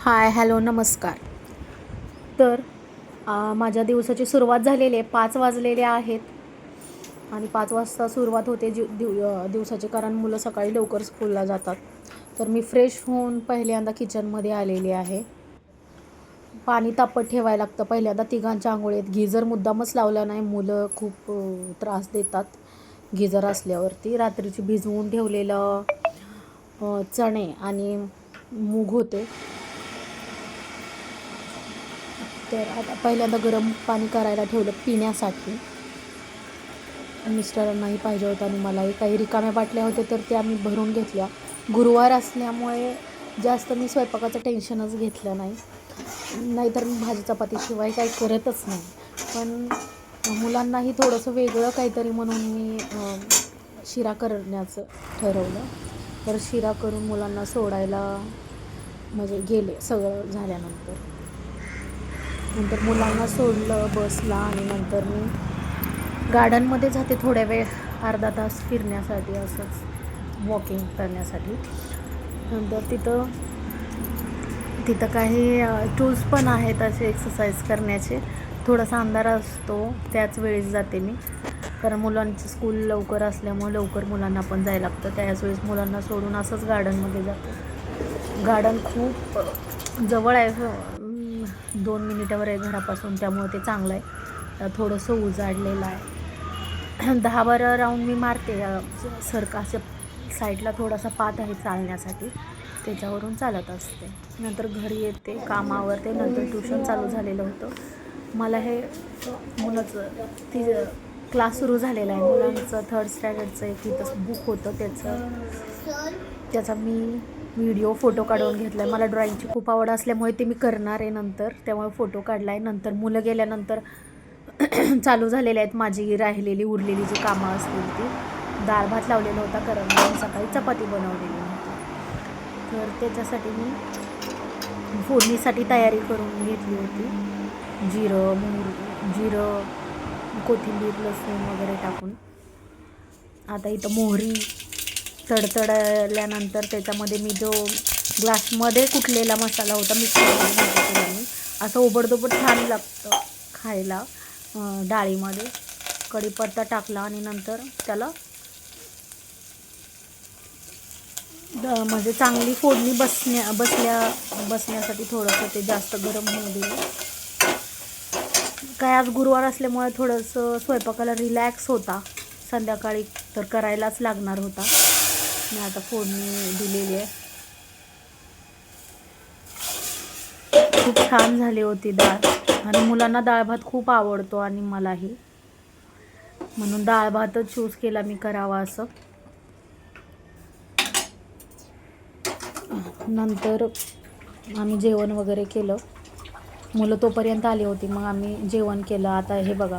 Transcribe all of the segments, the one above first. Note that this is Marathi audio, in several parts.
हाय हॅलो नमस्कार. तर माझ्या दिवसाची सुरुवात झालेली आहे. पाच वाजलेले आहेत. आणि पाच वाजता सुरुवात होते जी दिव दिवसाची कारण मुलं सकाळी लवकर स्कूलला जातात. तर मी फ्रेश होऊन पहिल्यांदा किचनमध्ये आलेली आहे. पाणी तापत ठेवायला लागतं. पहिल्यांदा तिघांच्या आंघोळीत गिजर मुद्दामच लावला नाही मुलं खूप त्रास देतात गिजर असल्यावरती. रात्रीची भिजवून ठेवलेलं चणे आणि मूग होते. तर आता पहिल्यांदा गरम पाणी करायला ठेवलं पिण्यासाठी. मिस्टरांनाही पाहिजे होतं आणि मलाही काही रिकाम्या बाटल्या होत्या तर त्या मी भरून घेतल्या. गुरुवार असल्यामुळे जास्त मी स्वयंपाकाचं टेन्शनच घेतलं नाही. नाहीतर मी भाजी चपातीशिवाय काही करतच नाही. पण मुलांनाही थोडंसं वेगळं काहीतरी म्हणून मी शिरा करण्याचं ठरवलं. तर शिरा करून मुलांना सोडायला म्हणजे गेले सगळं झाल्यानंतर. नंतर मुलांना सोडलं बसला आणि नंतर मी गार्डनमध्ये जाते थोड्या वेळ अर्धा तास फिरण्यासाठी असंच वॉकिंग करण्यासाठी. नंतर तिथं तिथं काही टूल्स पण आहेत असे एक्सरसाइज करण्याचे. थोडासा अंधार असतो त्याच वेळेस जाते मी. कारण मुलांचं स्कूल लवकर असल्यामुळे लवकर मुलांना पण जायला लागतं. त्याच वेळेस मुलांना सोडून असंच गार्डनमध्ये जातो. गार्डन खूप जवळ आहे. दोन मिनिटावर आहे घरापासून त्यामुळे ते चांगलं आहे. थोडंसं उजाडलेलं आहे. दहा बारा राऊंड मी मारते. अं, सरकारच्या साईडला थोडासा पात आहे चालण्यासाठी. त्याच्यावरून चालत असते. नंतर घरी येते कामावरते नंतर ट्युशन चालू झालेलं होतं. मला हे मुलाचं ती क्लास सुरू झालेला आहे मुलांचं थर्ड स्टँडर्डचं एक तिथं बुक होतं त्याचं. त्याचा मी व्हिडिओ फोटो काढून घेतला आहे मला ड्रॉईंगची खूप आवड असल्यामुळे ते मी करणार आहे नंतर. त्यामुळे फोटो काढला आहे नंतर मुलं गेल्यानंतर चालू झालेले आहेत माझी राहिलेली उरलेली जी कामं असतील ती. डाळ भात लावलेला होता कारण सकाळी चपाती बनवलेली होती. तर त्याच्यासाठी मी फोडणीसाठी तयारी करून घेतली होती. जिरं मोहरी जिरं कोथिंबीर लसूण वगैरे टाकून. आता इथं मोहरी तडतडल्यानंतर त्याच्यामध्ये मी जो ग्लासमध्ये कुटलेला मसाला होता मिक्सरमध्ये केला मी. असं ओबडधोबड छान लागतं खायला डाळीमध्ये. कढीपत्ता टाकला आणि नंतर त्याला द- म्हणजे चांगली फोडणी बसण्या बसल्या बसण्यासाठी थोडंसं ते जास्त गरम होऊ दिलं. काय आज गुरुवार असल्यामुळे थोडंसं स्वयंपाकाला रिलॅक्स होता. संध्याकाळी तर करायलाच लागणार होता. मी आता फोडणी दिलेली आहे. खूप छान झाली होती डाळ. आणि मुलांना डाळ भात खूप आवडतो आणि मलाही. म्हणून डाळ भातच चूज केला मी करावा असं. नंतर आम्ही जेवण वगैरे केलं. मुलं तोपर्यंत आली होती मग आम्ही जेवण केलं. आता हे बघा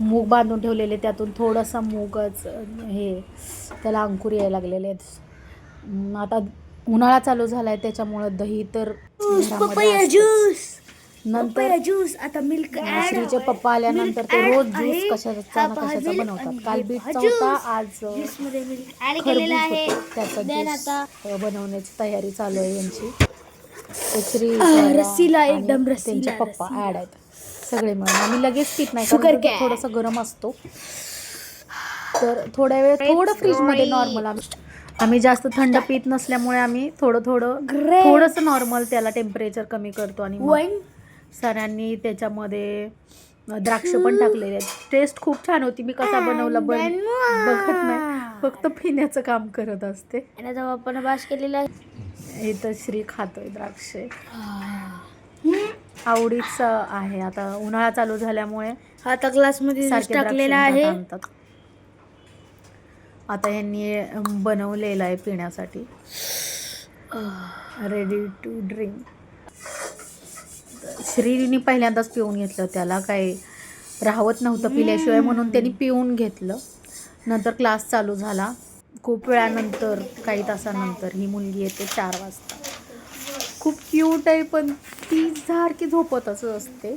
मूग बांधून ठेवलेले त्यातून थोडासा मूगच हे त्याला अंकुर यायला लागलेले आहेत. आता उन्हाळा चालू झाला आहे त्याच्यामुळं दही तर असतंच. नंतर ज्यूस आता मिल्क श्रीचे पप्पा आल्यानंतर ते रोज ज्यूस कशाचा ना कशाचा बनवतात. काल बीटचा होता आज ज्यूस खरबूज केलेला आहे. होतं. त्याचा ज्यूस बनवण्याची तयारी चालू आहे यांची. श्री रस्सीला एकदम रस्सीला, त्यांचे पप्पा रस्सीला. ऍड आहेत. सगळे मिळून. आम्ही लगेच पित नाही Sugar कारण cane. थोडासा गरम असतो. तर थोड्या वेळ थोडं फ्रीजमध्ये. नॉर्मल आम्ही आम्ही जास्त थंड पित नसल्यामुळे आम्ही थोडं थोडं Great. थोडंसं नॉर्मल त्याला टेम्परेचर कमी करतो आणि मग सरांनी त्याच्यामध्ये द्राक्ष पण टाकलेले आहेत. टेस्ट खूप छान होती. मी कसा बनवला बन बघत नाही. फक्त पिण्याचं काम करत असते. आणि जेव्हा आपण केलेला आहे. इथं श्री खातोय द्राक्ष. आवडीच आहे. आता उन्हाळा चालू झाल्यामुळे आता ग्लासमध्ये ज्यूस सारखे द्राक्ष टाकलेला आहे. आता यांनी बनवलेलं आहे पिण्यासाठी. रेडी टू ड्रिंक श्रीनी पहिल्यांदाच पिऊन घेतलं. त्याला काही राहवत नव्हतं पिल्याशिवाय म्हणून त्यांनी पिऊन घेतलं. नंतर क्लास चालू झाला. खूप वेळानंतर काही तासानंतर ही मुलगी येते चार वाजता. खूप क्यूट आहे पण ती सारखी झोपतच असते.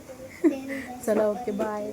चला ओके बाय